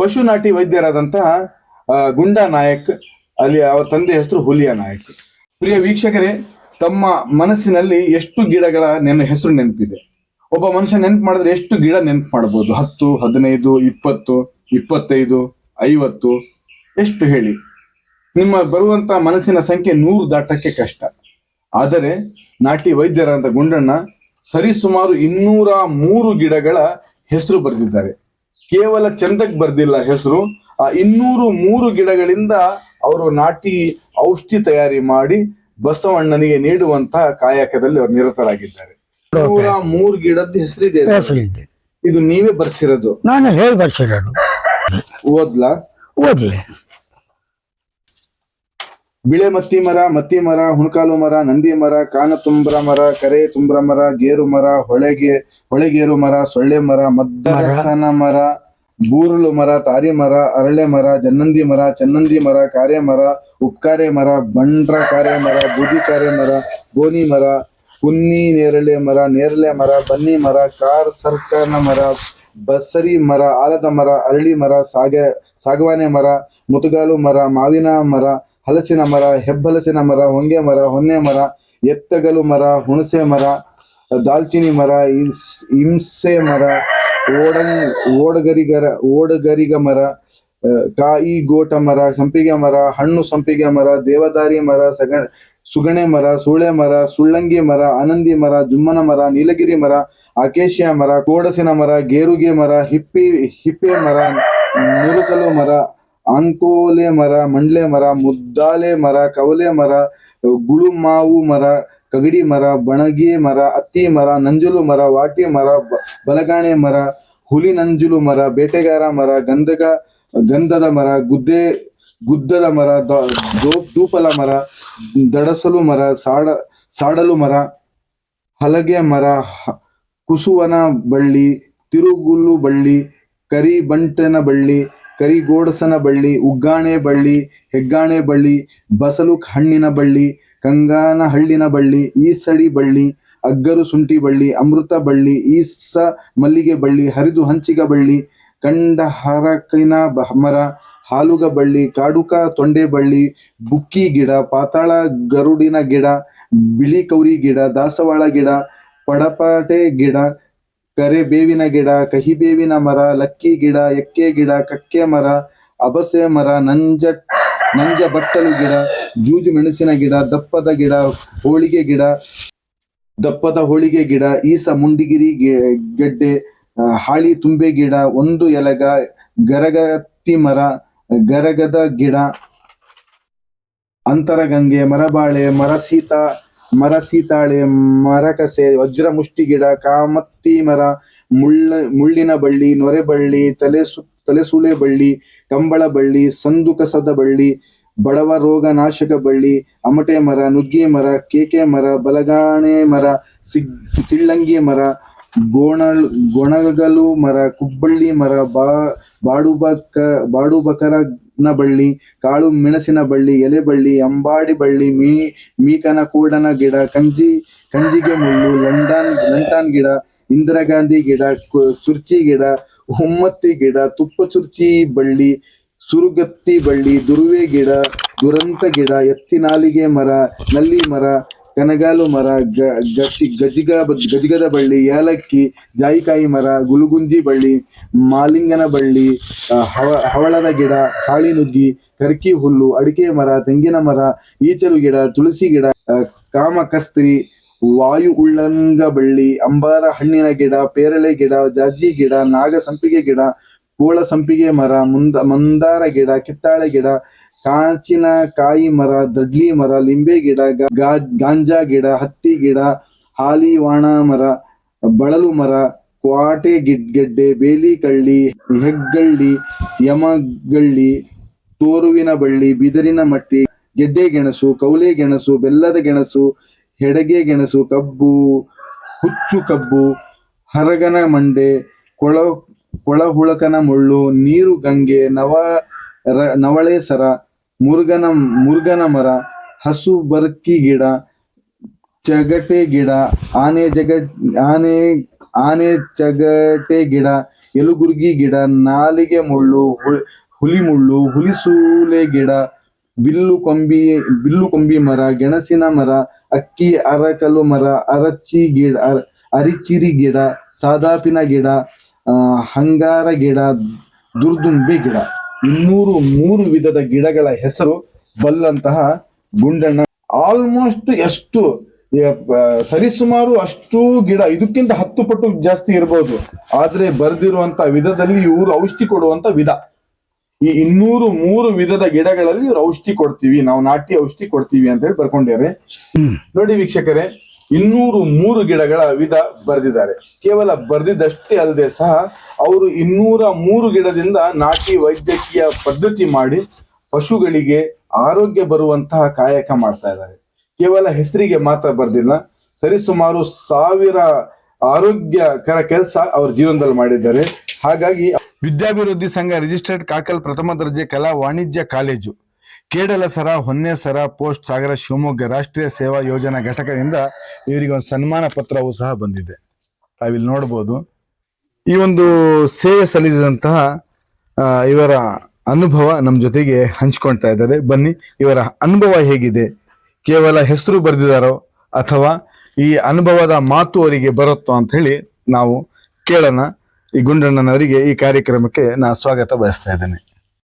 ಪಶು ನಾಟಿ ವೈದ್ಯರಾದಂತಹ ಗುಂಡಾ ನಾಯಕ್, ಅಲ್ಲಿ ಅವರ ತಂದೆ ಹೆಸರು ಹುಲಿಯಾ ನಾಯಕ್. ಪ್ರಿಯ ವೀಕ್ಷಕರೇ, ತಮ್ಮ ಮನಸ್ಸಿನಲ್ಲಿ ಎಷ್ಟು ಗಿಡಗಳ ನೆನ, ಹೆಸರು ನೆನಪಿದೆ. ಒಬ್ಬ ಮನುಷ್ಯ ನೆನಪು ಮಾಡಿದ್ರೆ ಎಷ್ಟು ಗಿಡ ನೆನಪು ಮಾಡಬಹುದು ಹತ್ತು, ಹದಿನೈದು, ಇಪ್ಪತ್ತು, ಇಪ್ಪತ್ತೈದು, ಐವತ್ತು, ಎಷ್ಟು ಹೇಳಿ. ನಿಮ್ಮ ಬರುವಂತ ಮನಸ್ಸಿನ ಸಂಖ್ಯೆ ನೂರು ದಾಟಕ್ಕೆ ಕಷ್ಟ. ಆದರೆ ನಾಟಿ ವೈದ್ಯರಾದ ಗುಂಡಣ್ಣ ಸರಿಸುಮಾರು ಇನ್ನೂರ ಮೂರು ಗಿಡಗಳ ಹೆಸರು ಬರೆದಿದ್ದಾರೆ. ಕೇವಲ ಚಂದಕ್ಕೆ ಬರ್ದಿಲ್ಲ ಹೆಸರು. ಆ ಇನ್ನೂರು ಮೂರು ಗಿಡಗಳಿಂದ ಅವರು ನಾಟಿ ಔಷಧಿ ತಯಾರಿ ಮಾಡಿ ಬಸವಣ್ಣನಿಗೆ ನೀಡುವಂತಹ ಕಾಯಕದಲ್ಲಿ ಅವರು ನಿರತರಾಗಿದ್ದಾರೆ. ನೂರ ಮೂರು ಗಿಡದ ಹೆಸರಿದೆ ಹೆಸರಿದೆ ಇದು. ನೀವೇ ಬರ್ಸಿರೋದು. ನಾನು ಹೇಳಿ ಬರ್ಸಿರೋದು. ಓದ್ಲಾ? ಓದಿ ಬಿಳೆ ಮತ್ತಿ ಮರ ಮತ್ತಿ ಮರ, ಹುಣಕಾಲು ಮರ, ನಂದಿ ಮರ, ಕಾನ ತುಂಬ್ರ ಮರ, ಕರೆ ತುಂಬ್ರ ಮರ, ಗೇರು ಮರ, ಹೊಳೆಗೆ, ಹೊಳೆಗೇರು ಮರ, ಸೊಳ್ಳೆ ಮರ ಮದ್ದನ ಮರ, ಬೂರಲು ಮರ, ತಾರಿ ಮರ, ಅರಳೆ ಮರ, ಜನ್ನಂದಿ ಮರ, ಚನ್ನಂದಿ ಮರ, ಕಾರೆ ಮರ, ಉಪ್ಕಾರೆ ಮರ, ಬಂಡ್ರ ಕಾರೆ ಮರ, ಬೂದಿ ಕಾರೆ ಮರ ಗೋನಿ ಮರ, ಕುನ್ನಿ ನೇರಳೆ ಮರ ನೇರಳೆ ಮರ, ಬನ್ನಿ ಮರ, ಕಾರ್ ಸರ್ಕನ ಮರ, ಬಸರಿ ಮರ, ಆಲದ ಮರ, ಅರಳಿ ಮರ, ಸಾಗೆ, ಸಾಗವಾನೆ ಮರ, ಮುತುಗಾಲು ಮರ, ಮಾವಿನ ಮರ ಹಲಸಿನ ಮರ, ಹೆಬ್ಬಲಸಿನ ಮರ, ಹೊಂಗೆ ಮರ, ಹೊನ್ನೆ ಮರ, ಎತ್ತಗಲು ಮರ, ಹುಣಸೆ ಮರ, ದಾಲ್ಚಿನಿ ಮರ ಹಿಂಸೆ ಮರ ಓಡಂಗ್ ಓಡಗರಿಗರ, ಓಡಗರಿಗ ಮರ ಕಾಯಿ ಗೋಟ ಮರ, ಸಂಪಿಗೆ ಮರ, ಹಣ್ಣು ಸಂಪಿಗೆ ಮರ, ದೇವದಾರಿ ಮರ ಸಗಣ ಸುಗಣೆ ಮರ, ಸೂಳೆ ಮರ, ಸುಳ್ಳಂಗಿ ಮರ, ಆನಂದಿ ಮರ, ಜುಮ್ಮನ ಮರ, ನೀಲಗಿರಿ ಮರ ಅಕೇಶಿಯ ಮರ, ಕೋಡಸಿನ ಮರ, ಗೇರುಗೆ ಮರ, ಹಿಪ್ಪಿ, ಹಿಪ್ಪೆ ಮರ ಮುರುಕಲು ಮರ ಅಂಕೋಲೆ ಮರ, ಮಂಡ್ಲೆ ಮರ, ಮುದ್ದಾಲೆ ಮರ, ಕವಲೆ ಮರ ಗುಳು ಮಾವು ಮರ, ಕಗಡಿ ಮರ, ಬಣಗಿ ಮರ, ಅತ್ತಿ ಮರ, ನಂಜುಲು ಮರ, ವಾಟಿ ಮರ ಬಲಗಾಣೆ ಮರ, ಹುಲಿ ನಂಜುಲು ಮರ, ಬೇಟೆಗಾರ ಮರ, ಗಂಧಗ, ಗಂಧದ ಮರ, ಗುದ್ದೆ, ಗುದ್ದದ ಮರ ದೂಪಲ ಮರ, ದಡಸಲು ಮರ, ಸಾಡ, ಸಾಡಲು ಮರ, ಹಲಗೆ ಮರ ಕುಸುವನ ಬಳ್ಳಿ, ತಿರುಗುಲು ಬಳ್ಳಿ, ಕರಿಬಂಟನ ಬಳ್ಳಿ ಕರಿಗೋಡಸನ ಬಳ್ಳಿ, ಉಗ್ಗಾಣೆ ಬಳ್ಳಿ, ಹೆಗ್ಗಾಣೆ ಬಳ್ಳಿ ಬಸಲು ಹಣ್ಣಿನ ಬಳ್ಳಿ ಕಂಗಾನ ಹಳ್ಳಿನ ಬಳ್ಳಿ, ಈಸಡಿ ಬಳ್ಳಿ, ಅಗ್ಗರು ಸುಂಟಿ ಬಳ್ಳಿ, ಅಮೃತ ಬಳ್ಳಿ, ಈಸ ಮಲ್ಲಿಗೆ ಬಳ್ಳಿ, ಹರಿದು ಹಂಚಿಗ ಬಳ್ಳಿ ಕಂಡ ಹರಕಿನ ಮರ, ಹಾಲುಗ ಬಳ್ಳಿ, ಕಾಡುಕ ತೊಂಡೆ ಬಳ್ಳಿ, ಬುಕ್ಕಿ ಗಿಡ, ಪಾತಾಳ ಗರುಡಿನ ಗಿಡ, ಬಿಳಿ ಕೌರಿ ಗಿಡ, ದಾಸವಾಳ ಗಿಡ, ಪಡಪಾಟೆ ಗಿಡ ಕರೆ ಬೇವಿನ ಗಿಡ, ಕಹಿ ಬೇವಿನ ಮರ, ಲಕ್ಕಿ ಗಿಡ, ಎಕ್ಕೆ ಗಿಡ, ಕಕ್ಕೆ ಮರ, ಅಬಸೆ ಮರ, ನಂಜ ನಂಜ ಬಟ್ಟಲು ಗಿಡ, ಜೂಜು ಮೆಣಸಿನ ಗಿಡ, ದಪ್ಪದ ಗಿಡ, ಹೋಳಿಗೆ ಗಿಡ, ದಪ್ಪದ ಹೋಳಿಗೆ ಗಿಡ, ಈಸ ಮುಂಡಿಗಿರಿ ಗೆಡ್ಡೆ ಹಾಳಿ ತುಂಬೆ ಗಿಡ, ಒಂದು ಎಲಗ, ಗರಗತ್ತಿ ಮರ, ಗರಗದ ಗಿಡ ಅಂತರಗಂಗೆ ಮರಬಾಳೆ, ಮರ ಸೀತ ಮರ ಸೀತಾಳೆ ಮರಕಸೆ ವಜ್ರ ಮುಷ್ಟಿ ಗಿಡ, ಕಾಮತ್ತಿ ಮರ, ಮುಳ್ಳ, ಮುಳ್ಳಿನ ಬಳ್ಳಿ, ನೊರೆ ಬಳ್ಳಿ, ತಲೆ ಸು ತಲೆಸೂಳೆ ಬಳ್ಳಿ, ಕಂಬಳ ಬಳ್ಳಿ, ಸಂದು ಕಸದ ಬಳ್ಳಿ, ಬಡವ ರೋಗ ನಾಶಕ ಬಳ್ಳಿ, ಅಮಟೆ ಮರ, ನುಗ್ಗಿ ಮರ, ಕೇಕೆ ಮರ, ಬಲಗಾಣೆ ಮರ ಸಿಳ್ಳಂಗಿ ಮರ, ಗೋಣಲ್, ಗೊಣಗಲು ಮರ, ಕುಬ್ಬಳ್ಳಿ ಮರ, ಬಾ, ಬಾಡುಬಕ ಬಾಡುಬಕರನ ಬಳ್ಳಿ ಕಾಳು ಮೆಣಸಿನ ಬಳ್ಳಿ, ಎಲೆ ಬಳ್ಳಿ, ಅಂಬಾಡಿ ಬಳ್ಳಿ, ಮೀ, ಮೀಕನ ಕೋಡನ ಗಿಡ, ಕಂಜಿ, ಕಂಜಿಗೆ ಮುಳ್ಳು, ಲಂಡಾನ್, ಲಂಟಾನ್ ಗಿಡ, ಇಂದಿರಾ ಗಾಂಧಿ ಗಿಡ ಚುರ್ಚಿ ಗಿಡ ಹುಮ್ಮತ್ತಿ ಗಿಡ, ತುಪ್ಪ ಚುರ್ಚಿ ಬಳ್ಳಿ, ಸುರುಗತ್ತಿ ಬಳ್ಳಿ, ದುರ್ವೆ ಗಿಡ, ದುರಂತ ಗಿಡ ಎತ್ತಿನಾಲಿಗೆ ಮರ, ನಲ್ಲಿ ಮರ ಕನಗಾಲು ಮರ, ಗ- ಗಚಿ ಗಜಿಗ, ಗಜಿಗದ ಬಳ್ಳಿ, ಏಲಕ್ಕಿ, ಜಾಯಿಕಾಯಿ ಮರ, ಗುಲುಗುಂಜಿ ಬಳ್ಳಿ, ಮಾಲಿಂಗನ ಬಳ್ಳಿ ಹವ- ಹವಳದ ಗಿಡ, ಕಾಳಿ ನುಗ್ಗಿ, ಕರ್ಕಿ ಹುಲ್ಲು, ಅಡಿಕೆ ಮರ, ತೆಂಗಿನ ಮರ, ಈಚಲು ಗಿಡ, ತುಳಸಿ ಗಿಡ ಕಾಮಕಸ್ತ್ರಿ, ವಾಯು ಉಳ್ಳಂಗ ಬಳ್ಳಿ, ಅಂಬಾರ ಹಣ್ಣಿನ ಗಿಡ, ಪೇರಳೆ ಗಿಡ, ಜಾಜಿ ಗಿಡ, ನಾಗಸಂಪಿಗೆ ಗಿಡ ಕೋಳ ಸಂಪಿಗೆ ಮರ, ಮುಂದ, ಮಂದಾರ ಗಿಡ, ಕಿತ್ತಾಳೆ ಗಿಡ, ಕಾಂಚಿನ ಕಾಯಿ ಮರ, ದಡ್ಲಿ ಮರ, ಲಿಂಬೆ ಗಿಡ ಗಾಂಜಾ ಗಿಡ, ಹತ್ತಿ ಗಿಡ ಹಾಲಿವಾಣ ಮರ, ಬಳಲು ಮರ, ಕ್ವಾಟೆ ಗಿಡ್, ಗೆಡ್ಡೆ, ಬೇಲಿ ಕಳ್ಳಿ, ಹೆಗ್ಗಳ್ಳಿ, ಯಮಗಳ್ಳಿ, ತೋರುವಿನ ಬಳ್ಳಿ, ಬಿದಿರಿನ ಮಟ್ಟಿ, ಗೆಡ್ಡೆ ಗೆಣಸು, ಕೌಲೆ ಗೆಣಸು, ಬೆಲ್ಲದ ಗೆಣಸು, ಹೆಡಗೆ ಗೆಣಸು, ಕಬ್ಬು, ಹುಚ್ಚು ಕಬ್ಬು, ಹರಗನ ಮಂಡೆ, ಕೊಳ ಕೊಳಹುಳಕನ ಮುಳ್ಳು, ನೀರು ಗಂಗೆ, ನವ ನವಳೆ ಸರ, ಮುರುಗನ ಮುರುಗನ ಮರ, ಹಸು ಬರ್ಕಿ ಗಿಡ, ಚಗಟೆ ಗಿಡ, ಆನೆ ಜಗ, ಆನೆ ಆನೆ ಚಗಟೆ ಗಿಡ, ಎಲುಗುರ್ಗಿ ಗಿಡ, ನಾಲಿಗೆ ಮುಳ್ಳು ಹುಲಿ ಮುಳ್ಳು ಹುಲಿಸೂಲೆ ಗಿಡ, ಬಿಲ್ಲು ಕೊಂಬಿ ಬಿಲ್ಲು ಕೊಂಬಿ ಮರ, ಗೆಣಸಿನ ಮರ, ಅಕ್ಕಿ ಅರಕಲು ಮರ, ಅರಚಿ ಗಿಡ, ಅರ- ಅರಿಚಿರಿ ಗಿಡ, ಸಾದಾಪಿನ ಗಿಡ ಹಂಗಾರ ಗಿಡ ದುರ್ದುಂಬೆ ಗಿಡ ಇನ್ನೂರು ಮೂರು ವಿಧದ ಗಿಡಗಳ ಹೆಸರು ಬಲ್ಲಂತಹ ಗುಂಡಣ್ಣ. ಆಲ್ಮೋಸ್ಟ್ ಎಷ್ಟು ಸರಿಸುಮಾರು ಅಷ್ಟು ಗಿಡ ಇದಕ್ಕಿಂತ ಹತ್ತು ಪಟ್ಟು ಜಾಸ್ತಿ ಇರಬಹುದು ಆದ್ರೆ ಬರ್ದಿರುವಂತ ವಿಧದಲ್ಲಿ ಇವರು ಔಷಧಿ ಕೊಡುವಂತ ವಿಧ. ಈ ಇನ್ನೂರು ಮೂರು ವಿಧದ ಗಿಡಗಳಲ್ಲಿ ಇವ್ರು ಔಷಧಿ ಕೊಡ್ತೀವಿ. ನಾವು ನಾಟಿ ಔಷಧಿ ಕೊಡ್ತೀವಿ ಅಂತ ಹೇಳಿ ಬರ್ಕೊಂಡಿದ್ದಾರೆ. ನೋಡಿ ವೀಕ್ಷಕರೇ ಇನ್ನೂರು ಮೂರು ಗಿಡಗಳ ವಿಧ ಬರೆದಿದ್ದಾರೆ. ಕೇವಲ ಬರೆದಿದ್ದಷ್ಟೇ ಅಲ್ಲದೆ ಸಹ ಅವರು ಇನ್ನೂರ ಮೂರು ಗಿಡದಿಂದ ನಾಟಿ ವೈದ್ಯಕೀಯ ಪದ್ಧತಿ ಮಾಡಿ ಪಶುಗಳಿಗೆ ಆರೋಗ್ಯ ಬರುವಂತಹ ಕಾಯಕ ಮಾಡ್ತಾ ಇದ್ದಾರೆ. ಕೇವಲ ಹೆಸರಿಗೆ ಮಾತ್ರ ಬರೆದಿಲ್ಲ, ಸರಿಸುಮಾರು ಸಾವಿರ ಆರೋಗ್ಯಕರ ಕೆಲಸ ಅವ್ರ ಜೀವನದಲ್ಲಿ ಮಾಡಿದ್ದಾರೆ. ಹಾಗಾಗಿ ವಿದ್ಯಾಭಿವೃದ್ಧಿ ಸಂಘ ರಿಜಿಸ್ಟರ್ಡ್ ಕಾಕಲ್ ಪ್ರಥಮ ದರ್ಜೆ ಕಲಾ ವಾಣಿಜ್ಯ ಕಾಲೇಜು ಕೇಡಲಸರ ಹೊನ್ನೆಸರ ಪೋಸ್ಟ್ ಸಾಗರ, ಶಿವಮೊಗ್ಗ ರಾಷ್ಟ್ರೀಯ ಸೇವಾ ಯೋಜನಾ ಘಟಕದಿಂದ ಇವರಿಗೆ ಒಂದು ಸನ್ಮಾನ ಪತ್ರವೂ ಸಹ ಬಂದಿದೆ. ತಾವಿಲ್ಲಿ ನೋಡ್ಬೋದು. ಈ ಒಂದು ಸೇವೆ ಸಲ್ಲಿಸಿದಂತಹ ಇವರ ಅನುಭವ ನಮ್ಮ ಜೊತೆಗೆ ಹಂಚ್ಕೊಳ್ತಾ ಇದ್ದಾರೆ. ಬನ್ನಿ, ಇವರ ಅನುಭವ ಹೇಗಿದೆ? ಕೇವಲ ಹೆಸರು ಬರೆದಿದ್ದಾರೋ ಅಥವಾ ಈ ಅನುಭವದ ಮಾತು ಅವರಿಗೆ ಬರುತ್ತೋ ಅಂತ ಹೇಳಿ ನಾವು ಕೇಳೋಣ. ಈ ಗುಂಡಣ್ಣನವರಿಗೆ ಈ ಕಾರ್ಯಕ್ರಮಕ್ಕೆ ನಾನು ಸ್ವಾಗತ ಬಯಸ್ತಾ ಇದ್ದೇನೆ.